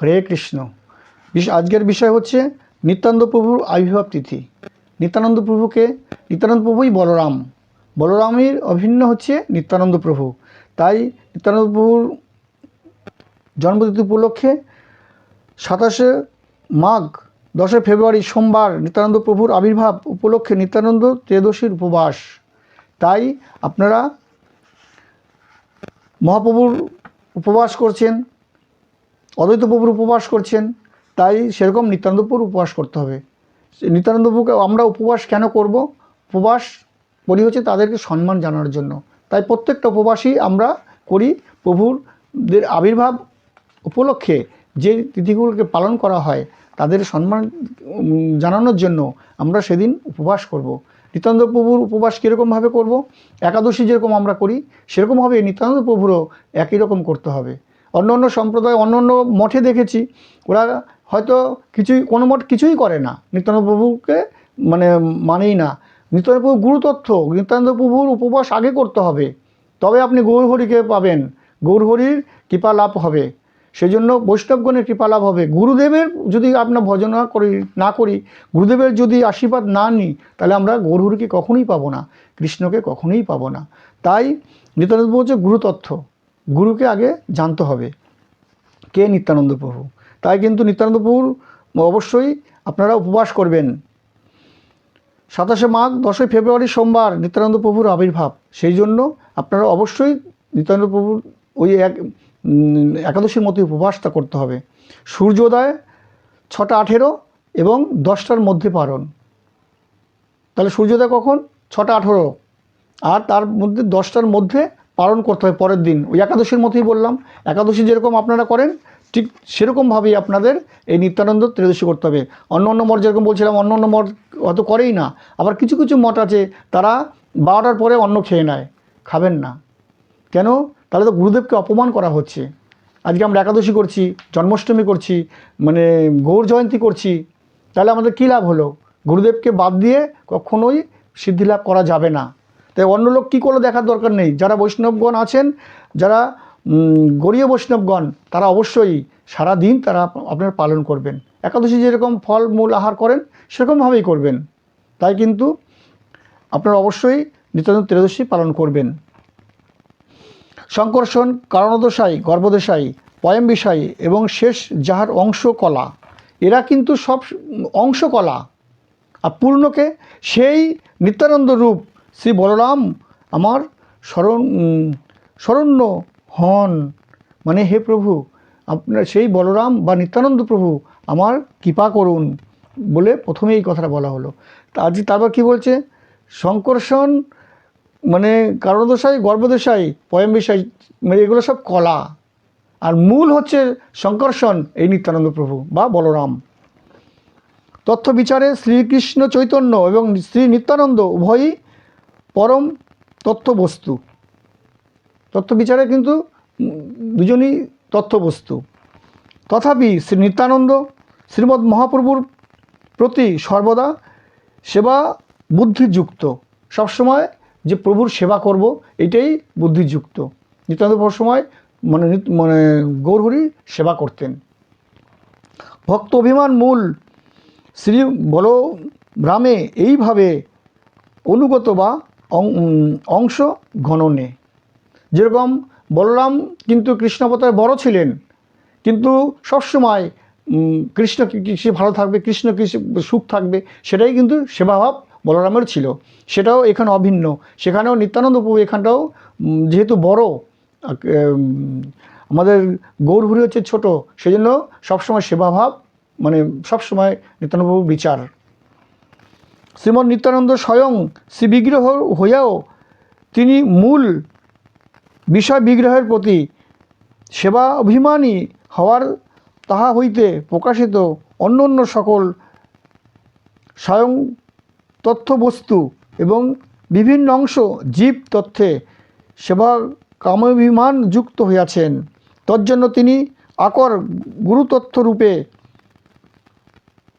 হরে কৃষ্ণ। আজকের বিষয় হচ্ছে নিত্যানন্দ প্রভুর আবির্ভাব তিথি। নিত্যানন্দ প্রভুকে নিত্যানন্দ প্রভুই বলরাম। বলরামের অভিন্ন হচ্ছে নিত্যানন্দ প্রভু। তাই নিত্যানন্দ প্রভুর জন্মতিথি উপলক্ষে সাতাশে মাঘ দশই ফেব্রুয়ারি সোমবার নিত্যানন্দ প্রভুর আবির্ভাব উপলক্ষে নিত্যানন্দ ত্রয়োদশীর উপবাস। তাই আপনারা মহাপ্রভুর উপবাস করছেন অদ্বৈত প্রভুর উপবাস করছেন, তাই সেরকম নিত্যানন্দ প্রভুর উপবাস করতে হবে। সে নিত্যানন্দ প্রভুকে আমরা উপবাস কেন করব? উপবাস করি হচ্ছে তাদেরকে সম্মান জানানোর জন্য। তাই প্রত্যেকটা উপবাসই আমরা করি প্রভুরদের আবির্ভাব উপলক্ষে। যে তিথিগুলোকে পালন করা হয়, তাদের সম্মান জানানোর জন্য আমরা সেদিন উপবাস করব। নিত্যানন্দ প্রভুর উপবাস কীরকমভাবে করব? একাদশী যেরকম আমরা করি, সেরকমভাবে নিত্যানন্দ প্রভুরও একই রকম করতে হবে। অন্য অন্য সম্প্রদায়, অন্য অন্য মঠে দেখেছি। ওরা হয়তো কিছুই, কোনো মঠ কিছুই করে না। নিত্যানন্দ প্রভুকে মানে মানেই না। নিত্যানন্দ প্রভু গুরুতত্ত্ব নিত্যানন্দ প্রভুর উপবাস আগে করতে হবে। তবে আপনি গৌরহরিকে পাবেন। গৌরহরির কৃপা লাভ হবে। সেই জন্য বৈষ্ণবগণের কৃপা লাভ হবে। গুরুদেবের যদি আপনার ভজন করি, না করি, গুরুদেবের যদি আশীর্বাদ না নিই, তাহলে আমরা গৌরহরিকে কখনোই পাবো না। কৃষ্ণকে কখনোই পাবো না। তাই নিত্যানন্দ হচ্ছে গুরুতত্ত্ব গুরুকে আগে জানতে হবে। কে নিত্যানন্দ প্রভু? তাই কিন্তু নিত্যানন্দ প্রভুর অবশ্যই আপনারা উপবাস করবেন। সাতাশে মাঘ, দশই ফেব্রুয়ারি সোমবার নিত্যানন্দ প্রভুর আবির্ভাব। সেই জন্য আপনারা অবশ্যই নিত্যানন্দ প্রভুর ওই এক একাদশীর মতো উপবাসটা করতে হবে। সূর্যোদয় ছটা আঠেরো এবং দশটার মধ্যে পারণ। তাহলে সূর্যোদয় কখন? ছটা আঠেরো। আর তার মধ্যে দশটার মধ্যে পালন করতে হয় পরের দিন। ওই একাদশীর মতোই বললাম। একাদশী যেরকম আপনারা করেন, ঠিক সেরকমভাবেই আপনাদের এই নিত্যানন্দ ত্রয়োদশী করতে হবে। অন্য অন্য মঠ যেরকম বলছিলাম, অন্য অন্য মঠ অত করেই না। আবার কিছু কিছু মঠ আছে, তারা বারোটার পরে অন্ন খেয়ে নেয়। খাবেন না। কেন? তাহলে তো গুরুদেবকে অপমান করা হচ্ছে। আজকে আমরা একাদশী করছি, জন্মাষ্টমী করছি মানে গৌর জয়ন্তী করছি। তাহলে আমাদের কী লাভ হলো? গুরুদেবকে বাদ দিয়ে কখনোই সিদ্ধি লাভ করা যাবে না। তাই অন্য লোক কী করলে দেখার দরকার নেই? যারা বৈষ্ণবগণ আছেন, যারা গরীয় বৈষ্ণবগণ, তারা অবশ্যই সারা দিন তারা আপনার পালন করবেন। একাদশী যেরকম ফল, মূল আহার করেন, সেরকমভাবেই করবেন। তাই কিন্তু আপনারা অবশ্যই নিত্যানন্দ ত্রয়োদশী পালন করবেন। সংকর্ষণ, কারণদশাই, গর্ভদশাই পয়ম বিষয় এবং শেষ যাহার অংশ কলা এরা কিন্তু সব অংশ কলা আর পূর্ণকে সেই নিত্যানন্দ রূপ শ্রী বলরাম আমার শরণ উম, শরণ্য হন। মানে হে প্রভু আপনার সেই বলরাম বা নিত্যানন্দ প্রভু আমার কৃপা করুন বলে প্রথমে এই কথাটা বলা হলো। আজ তারপর কী বলছে? সংকর্ষণ মানে কারণদশাই গর্ভদশাই পয়ম বিষয় মানে এগুলো সব কলা। আর মূল হচ্ছে সংকর্ষণ এই নিত্যানন্দ প্রভু বা বলরাম। তথ্য বিচারে শ্রীকৃষ্ণ চৈতন্য এবং শ্রী নিত্যানন্দ উভয়ই পরম তথ্যবস্তু তথ্য বিচারে কিন্তু দুজনই তথ্যবস্তু তথাপি শ্রী নিত্যানন্দ শ্রীমৎ মহাপ্রভুর প্রতি সর্বদা সেবা বুদ্ধিযুক্ত। সবসময় যে প্রভুর সেবা করব, এটাই বুদ্ধিযুক্ত। নিত্যানন্দ প্রভুর সময় মানে মানে গৌরহরি সেবা করতেন। ভক্ত অভিমান মূল শ্রী বল ব্রামে এইভাবে অনুগত বা অংশ গণনে যেরকম বলরাম কিন্তু কৃষ্ণাবতার বড় ছিলেন, কিন্তু সবসময় কৃষ্ণ কৃষি ভালো থাকবে, কৃষ্ণ কৃষি সুখ থাকবে, সেটাই কিন্তু সেবাভাব বলরামের ছিল। সেটাও এখানে অভিন্ন। সেখানেও নিত্যানন্দ প্রভু এখানটাও যেহেতু বড় আমাদের গৌরহুরি হচ্ছে ছোট সেই জন্য সবসময় সেবাভাব মানে সবসময় নিত্যানন্দ প্রভুর বিচার। শ্রীমৎ নিত্যানন্দ স্বয়ং শ্রী বিগ্রহ হইয়াও তিনি মূল বিষয় বিগ্রহের প্রতি সেবা অভিমানী হওয়ার তাহা হইতে প্রকাশিত অন্য অন্য সকল স্বয়ং তথ্যবস্তু এবং বিভিন্ন অংশ জীব তথ্যে সেবা কামাভিমান যুক্ত হইয়াছেন। তজ্জন্য তিনি আকর গুরুতথ্য রূপে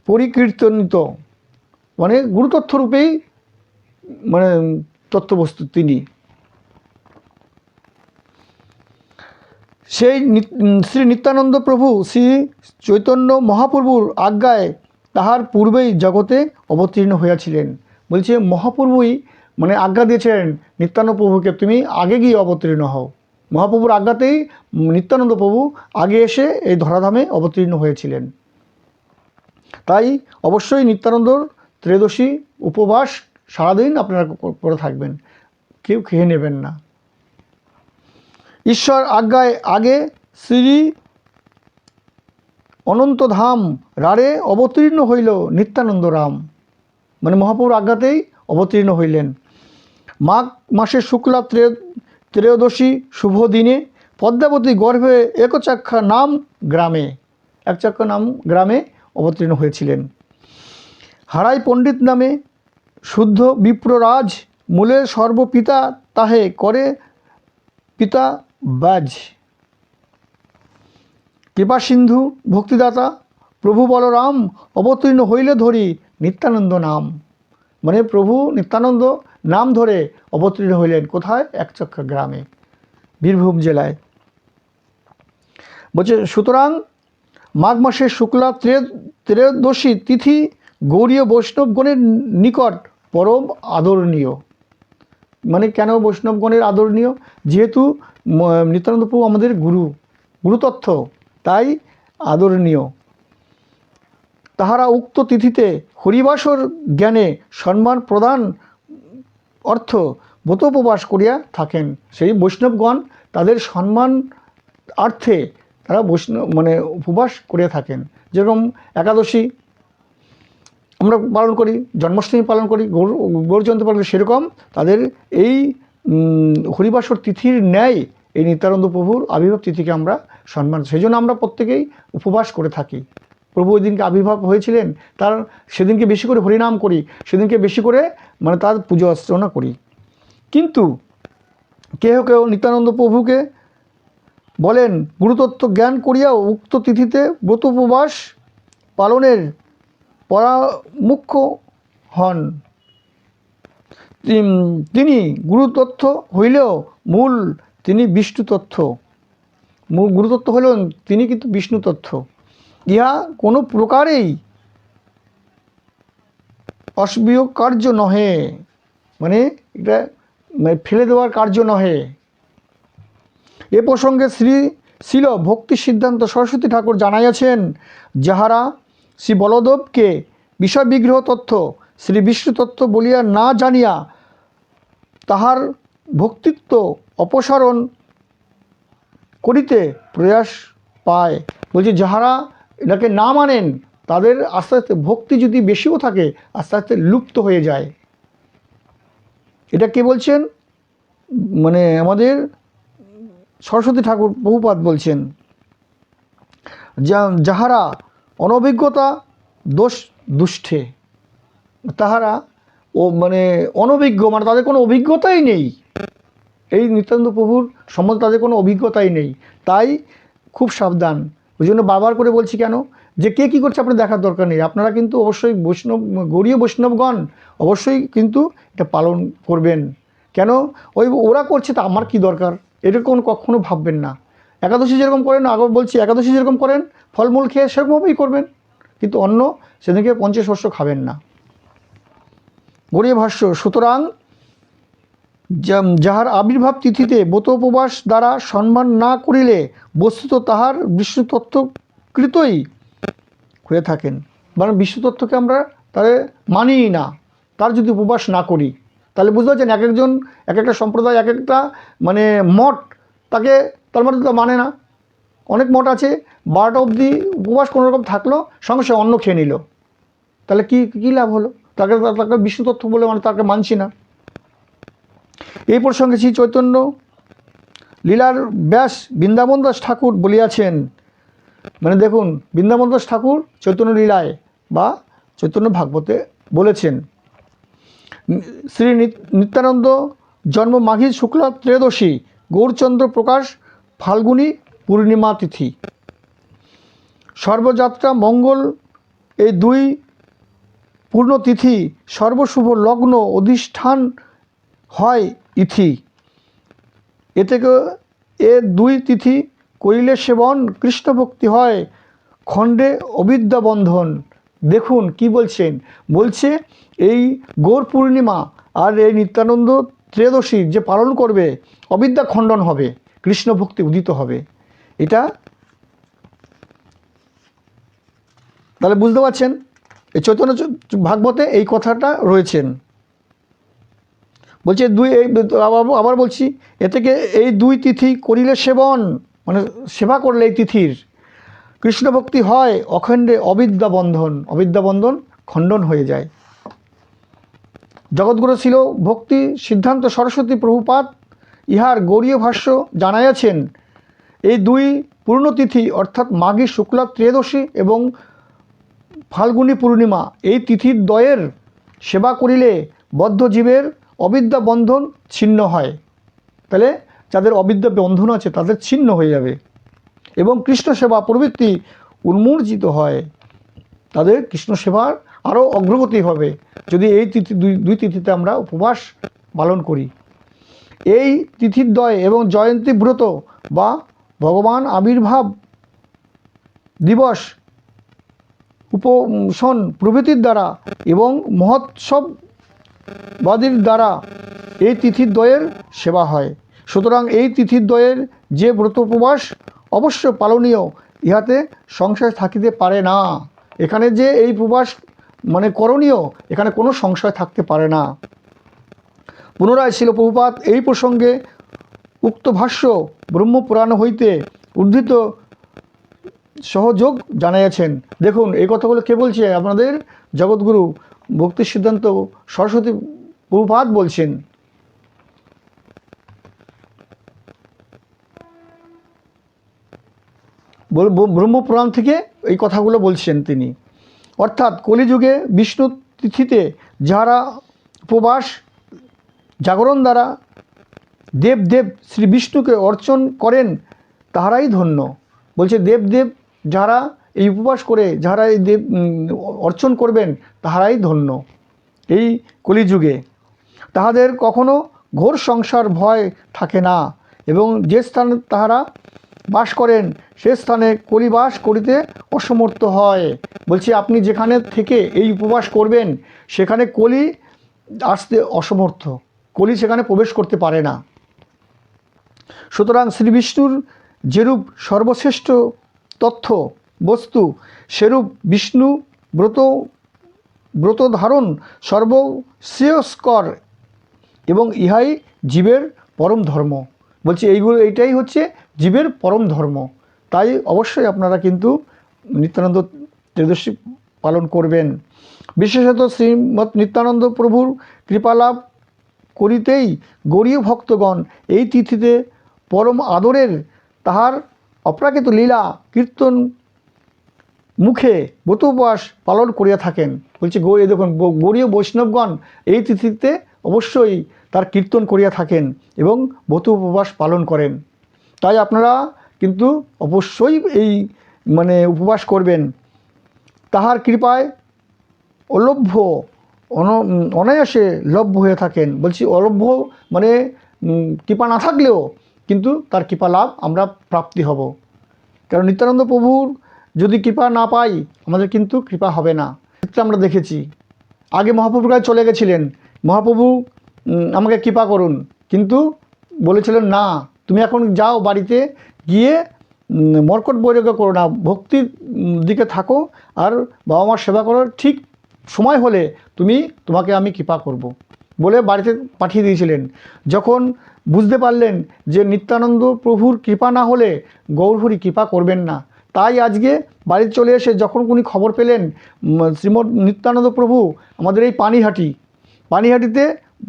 পরিকীর্তনিত। মানে গুরুতথ্য রূপেই মানে তথ্যবস্তু তিনি। সেই শ্রী নিত্যানন্দ প্রভু শ্রী চৈতন্য মহাপ্রভুর আজ্ঞায় তাহার পূর্বেই জগতে অবতীর্ণ হইয়াছিলেন। বলছে, মহাপ্রভুই মানে আজ্ঞা দিয়েছিলেন নিত্যানন্দ প্রভুকে, তুমি আগে গিয়ে অবতীর্ণ হও। মহাপ্রভুর আজ্ঞাতেই নিত্যানন্দ প্রভু আগে এসে এই ধরাধামে অবতীর্ণ হয়েছিলেন। তাই অবশ্যই নিত্যানন্দর ত্রয়োদশী উপবাস সারাদিন আপনারা করে থাকবেন। কেউ খেয়ে নেবেন না। ঈশ্বর আজ্ঞায় আগে শ্রী অনন্তধাম রারে অবতীর্ণ হইল নিত্যানন্দ রাম। মানে মহাপ্রভুর আজ্ঞাতেই অবতীর্ণ হইলেন। মাঘ মাসে শুক্লা ত্রে- ত্রয়োদশী শুভ দিনে পদ্মাবতী গর্ভে একচাক্ষা নাম গ্রামে একচাক্ষা নাম গ্রামে অবতীর্ণ হয়েছিলেন। হারাই পণ্ডিত নামে শুদ্ধ বিপ্ররাজ মূলের সর্বপিতা তাহে করে পিতা বাজ কৃপা সিন্ধু, ভক্তিদাতা, প্রভু বলরাম, অবতীর্ণ হইলে ধরি নিত্যানন্দ নাম। মানে প্রভু নিত্যানন্দ নাম ধরে অবতীর্ণ হইলেন কোথায়? একচক্ষা গ্রামে, বীরভূম জেলায়। বলছে, সুতরাং মাঘ মাসের শুক্লা ত্রে- ত্রয়োদশী তিথি গৌরীয় বৈষ্ণবগণের নিকট পরম আদরণীয়। মানে কেন বৈষ্ণবগণের আদরণীয়? যেহেতু নিত্যানন্দ প্রভু আমাদের গুরু, গুরুতত্ত্ব, তাই আদরণীয়। তাহারা উক্ত তিথিতে হরিবাসর জ্ঞানে সম্মান প্রদান অর্থ ব্রতোপবাস করিয়া থাকেন। সেই বৈষ্ণবগণ তাদের সম্মান অর্থে তারা বৈষ্ণব মানে উপবাস করিয়া থাকেন। যেরকম একাদশী আমরা পালন করি, জন্মাষ্টমী পালন করি, গৌর গৌরচন্দ্র পালন করি, সেরকম তাদের এই হরিবাসর তিথির ন্যায় এই নিত্যানন্দ প্রভুর আবির্ভাব তিথিকে আমরা সম্মান সেই জন্য আমরা প্রত্যেকেই উপবাস করে থাকি। প্রভু ওই দিনকে আবির্ভাব হয়েছিলেন, তার সেদিনকে বেশি করে হরিনাম করি, সেদিনকে বেশি করে মানে তার পুজো অর্চনা করি। কিন্তু কেহ কেউ নিত্যানন্দ প্রভুকে বলেন, গুরুতত্ত্ব জ্ঞান করিয়াও উক্ত তিথিতে ব্রত উপবাস পালনের পরামুখ্য হন। তিন- গুরুতত্ত্ব হইলেও মূল তিনি বিষ্ণু তথ্য মূল গুরুতত্ত্ব হলেন তিনি কিন্তু বিষ্ণু তথ্য ইহা কোনো প্রকারেই অসবীয় কার্য নহে। মানে এটা মানে ফেলে দেওয়ার কার্য নহে। এ প্রসঙ্গে শ্রী শিল ভক্তি সিদ্ধান্ত সরস্বতী ঠাকুর জানাইয়াছেন, যাহারা শ্রী বলদেবকে বিষয় বিগ্রহ তত্ত্ব, শ্রী বিষ্ণু তত্ত্ব বলিয়া না জানিয়া তাহার ভক্তিত্ব অপসারণ করিতে প্রয়াস পায়। বলছে, যাহারা এটাকে না মানেন, তাদের আস্তে আস্তে ভক্তি যদি বেশিও থাকে, আস্তে আস্তে লুপ্ত হয়ে যায়। এটা কে বলছেন? মানে আমাদের সরস্বতী ঠাকুর বহুপাত বলছেন। যাহারা অনভিজ্ঞতা, দোষ দুষ্ঠে। তাহারা ও মানে অনভিজ্ঞ মানে তাদের কোনো অভিজ্ঞতাই নেই। এই নিত্যানন্দ প্রভুর সম্বন্ধে তাদের কোনো অভিজ্ঞতাই নেই। তাই খুব সাবধান। ওই জন্য বারবার করে বলছি কেন? যে কে কী করছে আপনার দেখার দরকার নেই। আপনারা কিন্তু অবশ্যই বৈষ্ণব, গৌরীয় বৈষ্ণবগণ অবশ্যই কিন্তু এটা পালন করবেন। কেন? ওই ওরা করছে তা আমার কি দরকার? এরকম কখনো ভাববেন না। একাদশী যেরকম করেন আগে বলছি, একাদশী যেরকম করেন, ফলমূল খেয়ে সেরকমভাবেই করবেন। কিন্তু অন্য সেদিনকে পঞ্চশস্য খাবেন না। গড়িয়ে ভাষ্য, সুতরাং যাহার আবির্ভাব তিথিতে ব্রত উপবাস দ্বারা সম্মান না করিলে বস্তুত তাহার বিষ্ণুতত্ত্বকৃতই হয়ে থাকেন। মানে বিষ্ণুতত্ত্বকে আমরা তাহলে মানিই না। তার যদি উপবাস না করি, তাহলে বুঝতে পারছেন, এক একজন, এক একটা সম্প্রদায়, এক একটা মানে মঠ তাকে তার মধ্যে তো মানে না। অনেক মঠ আছে, বারোটা অবধি উপবাস কোনো রকম থাকল, সঙ্গে সঙ্গে অন্ন খেয়ে নিল। তাহলে কি, কী লাভ হলো? তাকে তাকে বিষ্ণুতত্ত্ব বলে মানে তাকে মানছি না। এই প্রসঙ্গে শ্রী চৈতন্য লীলার ব্যাস বৃন্দাবন দাস ঠাকুর বলিয়াছেন মানে দেখুন, বৃন্দাবন দাস ঠাকুর চৈতন্য লীলায় বা চৈতন্য ভাগবতে বলেছেন, শ্রী নিত- নিত্যানন্দ জন্ম মাঘী শুক্লা ত্রয়োদশী গৌরচন্দ্র প্রকাশ, ফাল্গুনী পূর্ণিমা তিথি। সর্বযাত্রা মঙ্গল, এই দুই পূর্ণতিথি সর্বশুভ লগ্ন অধিষ্ঠান হয় ইথি। এ থেকে এ দুই তিথি করিলে সেবন কৃষ্ণ ভক্তি হয়, খণ্ডে অবিদ্যা বন্ধন। দেখুন কি বলছেন। বলছে, এই গৌর পূর্ণিমা আর এই নিত্যানন্দ ত্রয়োদশী যে পালন করবে, অবিদ্যা খণ্ডন হবে, কৃষ্ণ ভক্তি উদিত হবে। এটা তাহলে বুঝতে পারছেন? এই চৈতন্য ভাগবতে এই কথাটা রয়েছেন। বলছে, দুই এই আবার বলছি, এ থেকে এই দুই তিথি করিলে সেবন মানে সেবা করলে এই তিথির। কৃষ্ণ ভক্তি হয় অখণ্ডে অবিদ্যা বন্ধন অবিদ্যা বন্ধন খণ্ডন হয়ে যায়। জগৎগুরু ছিল ভক্তি সিদ্ধান্ত সরস্বতী প্রভুপাত ইহার গৌরীয় ভাষ্য জানাইয়াছেন, এই দুই পূর্ণতিথি অর্থাৎ মাঘী শুক্লা ত্রয়োদশী এবং ফাল্গুনী পূর্ণিমা, এই তিথির দ্বয়ের সেবা করিলে বদ্ধ জীবের অবিদ্যা বন্ধন ছিন্ন হয়। তাহলে যাদের অবিদ্যা বন্ধন আছে তাদের ছিন্ন হয়ে যাবে এবং কৃষ্ণ সেবা প্রবৃত্তি উন্মূর্জিত হয়। তাদের কৃষ্ণ সেবার আরও অগ্রগতি হবে যদি এই তিথি, দুই দুই তিথিতে আমরা উপবাস পালন করি। এই তিথির দয় এবং জয়ন্তী ব্রত বা ভগবান আবির্ভাব দিবস উপশন প্রভৃতির দ্বারা এবং মহোৎসব বাদীর দ্বারা এই তিথির দ্বয়ের সেবা হয়। সুতরাং এই তিথির দ্বয়ের যে ব্রত উপবাস অবশ্য পালনীয়, ইহাতে সংশয় থাকিতে পারে না। এখানে যে এই উপবাস মানে করণীয়, এখানে কোনো সংশয় থাকতে পারে না। পুনরায় ছিল প্রভুপাত এই প্রসঙ্গে উক্ত ভাষ্য ব্রহ্মপুরাণ হইতে উদ্ধৃত সহযোগ জানাইয়াছেন দেখুন, এই কথাগুলো কে বলছে? আপনাদের জগৎগুরু ভক্তি সিদ্ধান্ত সরস্বতী প্রভুপাত বলছেন। ব্রহ্মপুরাণ থেকে এই কথাগুলো বলছেন তিনি। অর্থাৎ কলিযুগে বিষ্ণু তিথিতে যারা উপবাস, জাগরণ দ্বারা দেব দেব শ্রী বিষ্ণুকে অর্চন করেন, তাহারাই ধন্য। বলছে দেবদেব দেব যারা এই উপবাস করে, যারা এই দেব অর্চন করবেন, তাহারাই ধন্য এই কলিযুগে। তাহাদের কখনো ঘোর সংসার ভয় থাকে না এবং যে স্থানে তাহারা বাস করেন, সে স্থানে কলিবাস করিতে অসমর্থ হয়। বলছি, আপনি যেখানে থেকে এই উপবাস করবেন, সেখানে কলি আসতে অসমর্থ। কলি সেখানে প্রবেশ করতে পারে না। সুতরাং শ্রী বিষ্ণুর যেরূপ সর্বশ্রেষ্ঠ তথ্য, বস্তু, সেরূপ বিষ্ণু ব্রত ব্রত ধারণ সর্বশ্রেয়স্কর এবং ইহাই জীবের পরম ধর্ম। বলছি এইগুলো, এইটাই হচ্ছে জীবের পরম ধর্ম। তাই অবশ্যই আপনারা কিন্তু নিত্যানন্দ ত্রয়োদশী পালন করবেন। বিশেষত শ্রীমৎ নিত্যানন্দ প্রভুর কৃপালাভ করিতেই গৌরীয় ভক্তগণ এই তিথিতে পরম আদরের তাহার অপ্রাকৃত লীলা, কীর্তন মুখে ব্রত উপবাস পালন করিয়া থাকেন। বলছে গৌ, এই দেখুন গৌরীয় বৈষ্ণবগণ এই তিথিতে অবশ্যই তার কীর্তন করিয়া থাকেন এবং ব্রত উপবাস পালন করেন। তাই আপনারা কিন্তু অবশ্যই এই মানে উপবাস করবেন। তাহার কৃপায় অলভ্য, অন, অনায়াসে লভ্য হয়ে থাকেন। বলছি অলভ্য মানে কৃপা না থাকলেও কিন্তু তার কৃপা লাভ আমরা প্রাপ্তি হব। কারণ নিত্যানন্দ প্রভুর যদি কৃপা না পাই, আমাদের কিন্তু কৃপা হবে না। আমরা দেখেছি। আগে মহাপ্রভুর কাছে চলে গেছিলেন। মহাপ্রভু আমাকে কৃপা করুন। কিন্তু বলেছিলেন না তুমি এখন যাও বাড়িতে গিয়ে মর্কট বৈরাগ্য করো না। ভক্তির দিকে থাকো আর বাবা মার সেবা করো ঠিক সময় হলে তুমি তোমাকে আমি কৃপা করব। বলে বাড়িতে পাঠিয়ে দিয়েছিলেন। যখন বুঝতে পারলেন যে নিত্যানন্দ প্রভুর কৃপা না হলে গৌরহরি কৃপা করবেন না তাই আজকে বাড়িতে চলে এসে যখন উনি খবর পেলেন উম, শ্রীমৎ নিত্যানন্দ প্রভু আমাদের এই পানিহাটি পানিহাটিতে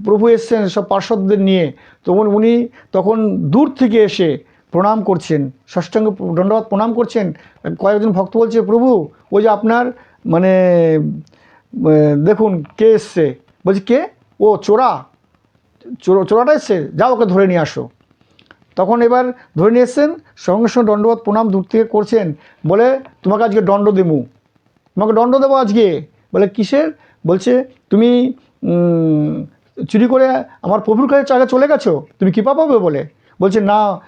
প্রভু এসছেন সব পার্শ্বদের নিয়ে। তখন উনি তখন দূর থেকে এসে প্রণাম করছেন। ষষ্ঠাঙ্গ দণ্ডবাদ প্রণাম করছেন। কয়েকজন ভক্ত বলছে, প্রভু, ওই যে আপনার মানে দেখুন, কে এসছে? বলছি, কে? ও, চোরা। চোর, চোরাটা এসছে। যাও, ওকে ধরে নিয়ে আসো। তখন এবার ধরে নিয়ে এসছেন, সঙ্গে সঙ্গে দণ্ডবাদ প্রণাম দূর থেকে করছেন। বলে, তোমাকে আজকে দণ্ড দেবো। তোমাকে দণ্ড দেবো আজকে? বলে, কিসের? বলছে, তুমি চুরি করে আমার প্রভুর কাছে আগে চলে গেছো? তুমি কৃপা পাবে বলে। বলছে, না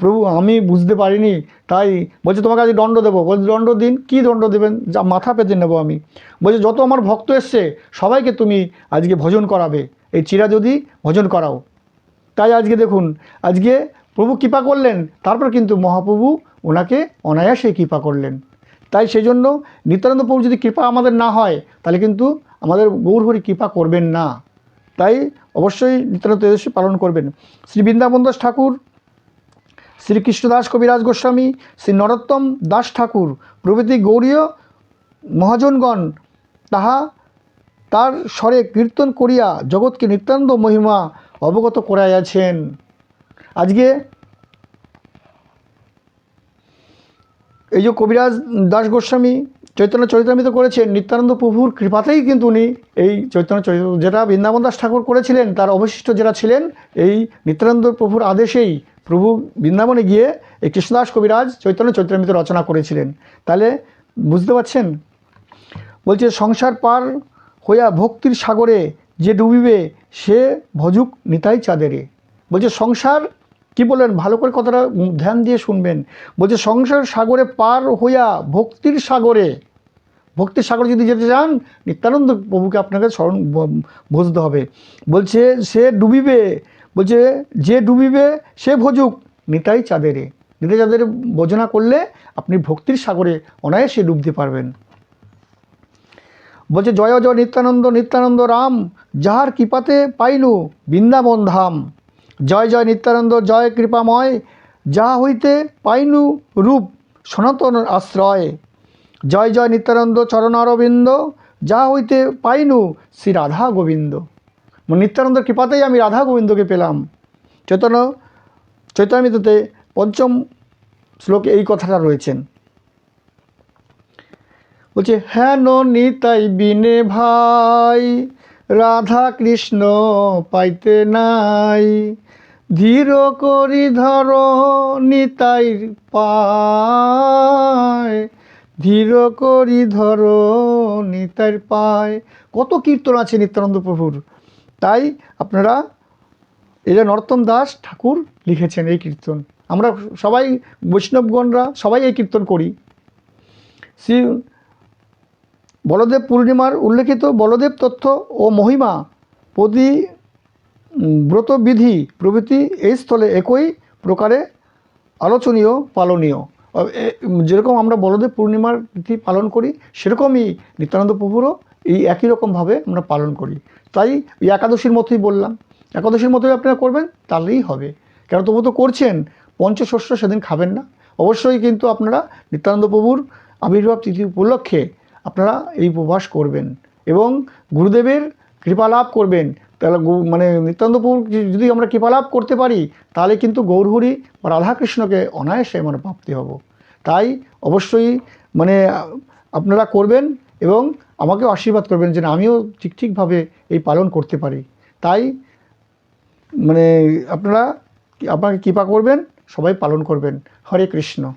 প্রভু, আমি বুঝতে পারিনি। তাই বলছে, তোমাকে আজ দণ্ড দেবো। বলছে, দণ্ড দিন? কী দণ্ড দেবেন? যা মাথা পেতে নেব আমি। বলছে, যত আমার ভক্ত এসছে, সবাইকে তুমি আজকে ভজন করাবে। এই চিরা যদি ভজন করাও। তাই আজকে দেখুন, আজকে প্রভু কৃপা করলেন, তারপর কিন্তু মহাপ্রভু ওনাকে অনায়াসে কৃপা করলেন। তাই সেই জন্য নিত্যানন্দ প্রভু যদি কৃপা আমাদের না হয়, তাহলে কিন্তু আমাদের গৌরহরি কৃপা করবেন না। তাই অবশ্যই নিত্যানন্দ ত্রয়োদশী পালন করবেন। শ্রী বৃন্দাবন দাস ঠাকুর, শ্রী কৃষ্ণদাস কবিরাজ গোস্বামী, শ্রী নরোত্তম দাস ঠাকুর, প্রভৃতি গৌরীয় মহাজনগণ, তাহা তার স্বরে কীর্তন করিয়া জগৎকে নিত্যানন্দ মহিমা অবগত করাইয়াছেন। আজকে এই যে কবিরাজ দাস গোস্বামী চৈতন্য চরিতামিত করেছেন নিত্যানন্দ প্রভুর কৃপাতেই কিন্তু উনি এই চৈতন্য চরিত যেটা বৃন্দাবন দাস ঠাকুর করেছিলেন, তার অবশিষ্ট যারা ছিলেন, এই নিত্যানন্দ প্রভুর আদেশেই প্রভু বৃন্দাবনে গিয়ে এই কৃষ্ণদাস কবিরাজ চৈতন্য চৈতামিত রচনা করেছিলেন। তাহলে বুঝতে পারছেন? বলছে, সংসার পার হইয়া ভক্তির সাগরে যে ডুবিবে, সে ভজুক নিতাই চাঁদেরে। বলছে, সংসার কি বললেন? ভালো করে কথাটা ধ্যান দিয়ে শুনবেন। বলছে, সংসার সাগরে পার হইয়া ভক্তির সাগরে ভক্তির সাগরে যদি যেতে চান, নিত্যানন্দ প্রভুকে আপনাকে স্মরণ বুঝতে হবে। বলছে, সে ডুবিবে। বলছে, যে ডুবিবে, সে ভজুক। নিতাই চাঁদেরে। নিতাই চাঁদের ভোজনা করলে আপনি ভক্তির সাগরে অনায়াসে ডুবতে পারবেন। বলছে, জয় জয় নিত্যানন্দ নিত্যানন্দ রাম, যাহার কৃপাতে পাইলু বৃন্দাবন ধাম। জয় জয় নিত্যানন্দ, জয় কৃপাময়, যাহা হইতে পাইনু রূপ সনাতন আশ্রয়। জয় জয় নিত্যানন্দ চরণারবিন্দ যাহা হইতে পাইনু শ্রী রাধা গোবিন্দ। নিত্যানন্দ কৃপাতেই আমি রাধা গোবিন্দকে পেলাম। চৈতন্য, চৈতন্যতে পঞ্চম শ্লোকে এই কথাটা রয়েছেন। বলছে হ্যাঁ নিতাই বিনে ভাই, রাধা কৃষ্ণ পাইতে নাই। ধীর করি ধর নিতাই পায়। ধীর করি ধর নিতাইর পায়। কত কীর্তন আছে নিত্যানন্দ প্রভুর। তাই আপনারা এটা নরোত্তম দাস ঠাকুর লিখেছেন এই কীর্তন। আমরা সবাই বৈষ্ণবগণরা সবাই এই কীর্তন করি। শ্রী বলদেব পূর্ণিমার উল্লেখিত বলদেব তথ্য ও মহিমা প্রতি ব্রতবিধি প্রভৃতি এই স্থলে একই প্রকারে আলোচনীয়, পালনীয়। যেরকম আমরা বলদেব পূর্ণিমার তিথি পালন করি, সেরকমই নিত্যানন্দ প্রভুরও এই একই রকমভাবে আমরা পালন করি। তাই এই একাদশীর মতোই বললাম। একাদশীর মতোই আপনারা করবেন, তাহলেই হবে। কেন তবু তো করছেন, পঞ্চষষ্ঠ সেদিন খাবেন না। অবশ্যই কিন্তু আপনারা নিত্যানন্দ প্রভুর আবির্ভাব তিথি উপলক্ষে আপনারা এই উপবাস করবেন এবং গুরুদেবের কৃপা লাভ করবেন। তাহলে মানে নিত্যানন্দ প্রভুর যদি- আমরা কৃপা লাভ করতে পারি তাহলে কিন্তু গৌরহরি বা রাধাকৃষ্ণকে অনায়াসে আমরা প্রাপ্তি হব। তাই অবশ্যই মানে আপনারা করবেন এবং আমাকেও আশীর্বাদ করবেন যে না, আমিও ঠিক ঠিকভাবে এই পালন করতে পারি। তাই মানে আপনারা আপনাকে কৃপা করবেন? সবাই পালন করবেন। হরে কৃষ্ণ।